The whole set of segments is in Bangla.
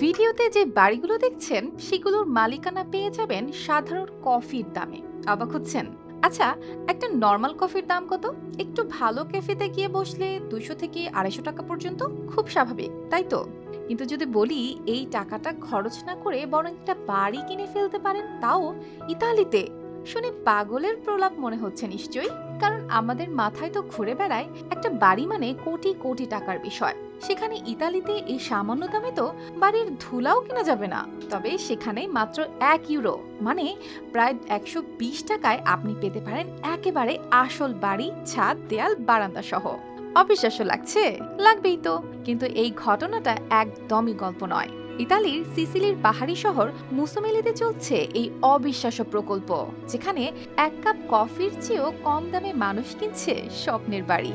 ভিডিওতে যে বাড়িগুলো দেখছেন, সেগুলোর মালিকানা পেয়ে যাবেন সাধারণ কফির দামে। অবাক হচ্ছেন? আচ্ছা একটা নর্মাল কফির দাম কত? একটু ভালো ক্যাফেতে গিয়ে বসলে দুশো থেকে আড়াইশো টাকা পর্যন্ত খুব স্বাভাবিক, তাই তো? কিন্তু যদি বলি এই টাকাটা খরচ না করে বরং একটা বাড়ি কিনে ফেলতে পারেন, তাও ইতালিতে। শুনে পাগলের প্রলাপ মনে হচ্ছে নিশ্চয়ই, কারণ আমাদের মাথায় তো ঘুরে বেড়ায় একটা বাড়ি মানে কোটি কোটি টাকার বিষয়। সেখানে ইতালিতে এই সামান্য দামে তো বাড়ির ধুলাও কেনা যাবে না। তবে সেখানে মাত্র এক ইউরো মানে প্রায় একশো বিশ টাকায় আপনি পেতে পারেন একেবারে আসল বাড়ি, ছাদ, দেয়াল, বারান্দা সহ। অবিশ্বাস্য লাগছে? লাগবেই তো। কিন্তু এই ঘটনাটা একদমই গল্প নয়। ইতালির সিসিলির পাহাড়ি শহর মুসুমেলিতে চলছে এই অবিশ্বাস্য প্রকল্প, যেখানে এক কাপ কফির চেয়েও কম দামে মানুষ কিনছে স্বপ্নের বাড়ি।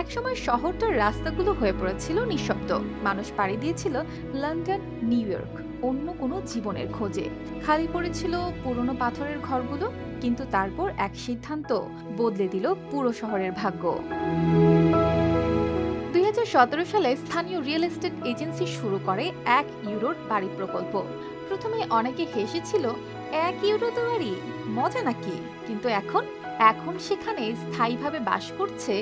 একসময় শহরটার রাস্তাগুলো হয়ে পড়েছিল নিঃশব্দ। মানুষ পাড়ি দিয়েছিল লন্ডন, নিউ ইয়র্ক, অন্য কোনো জীবনের খোঁজে। খালি পড়েছিল পুরনো পাথরের ঘরগুলো, কিন্তু তারপর এক সিদ্ধান্ত বদলে দিল পুরো শহরের ভাগ্য। সালে স্থানীয় রিয়েল এস্টেট এজেন্সি শুরু করে এক ইউরোর বাড়ি প্রকল্প। প্রথমে অনেকে হেসেছিল, এক ইউরো তো বাড়ি মজা নাকি? কিন্তু এখন এখন সেখানে স্থায়ীভাবে বাস করছে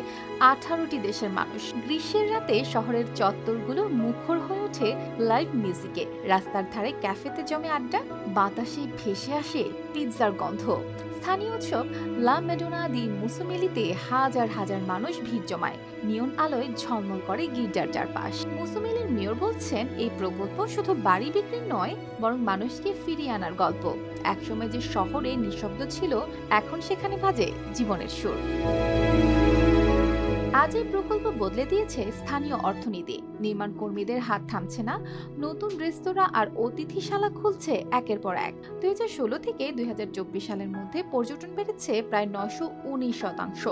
আঠারোটি দেশের মানুষ। গ্রীষ্মের রাতে শহরের চত্বরগুলো মুখর হয়ে ওঠে লাইভ মিউজিকে। রাস্তার ধারে ক্যাফেতে জমে আড্ডা, বাতাসে ভেসে আসে পিৎজার গন্ধ। স্থানীয় উৎসব লা মেডোনা দি মুসুমেলিতে হাজার হাজার মানুষ ভিড় জমায়। নিয়ন আলোয় ঝলমল করে গির্জার চারপাশ। মুসুমেলির মেয়র বলছেন, এই প্রকল্প শুধু বাড়ি বিক্রি নয়, বরং মানুষকে ফিরিয়ে আনার গল্প। একসময় যে শহরে নিঃশব্দ ছিল, এখন সেখানে বাজে জীবনের সুর। আজ এই প্রকল্প বদলে দিয়েছে স্থানীয় অর্থনীতি। নির্মাণ কর্মীদের হাত থামছে না, নতুন রেস্তোরাঁ আর অতিথিশালা খুলছে একের পর এক। দুই থেকে দুই হাজার চব্বিশ সালের মধ্যে পর্যটন বেড়েছে প্রায় নয়শো উনিশ শতাংশ।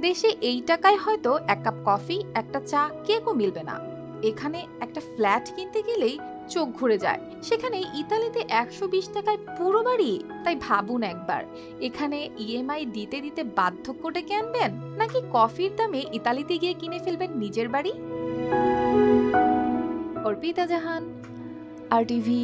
দেশে এই টাকায় হয়তো এক কাপ কফি, একটা চা, কেকও মিলবে না। এখানে একটা ফ্ল্যাট কিনতে গেলেই চোখ ঘুরে যায়। সেখানে ইতালিতে একশো বিশ টাকায় পুরো বাড়ি? তাই ভাবুন একবার। এখানে ইএমআই দিতে দিতে বার্ধক্য ডেকে আনবেন? নাকি কফির দামে ইতালিতে গিয়ে কিনে ফেলবেন নিজের বাড়ি? অর্পিতা জাহান, আর টিভি